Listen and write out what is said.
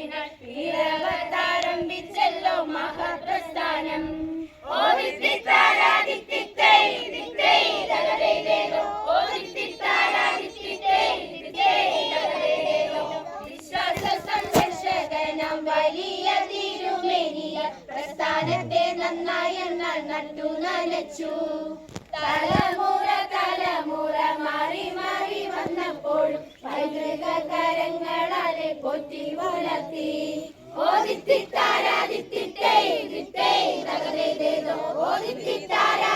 മനസ്സിനാവിനാൽ വീരവതാരംഭിച്ചല്ലോ മഹാപ്രസ്ഥാനം. ഓ ദിത്തിത്താരാദിത്തിത്തേ ദിത്തേ തകരേതോ ഓ ദിത്തിത്താരാദിത്തിത്തേ ദിത്തേ തകരേതോ വിശ്വാസ സംരക്ഷകനം വലിയ തിരുമേനിയ പ്രസ്ഥാനത്തെ നന്നായി എന്നാൽ നട്ടു നനച്ചു. തലമുറ போற்றி வளர்த்தி ஓதித்தித்தார் அதித்திட்டை விட்டை நகரை தேதோ ஓதித்தித்தார்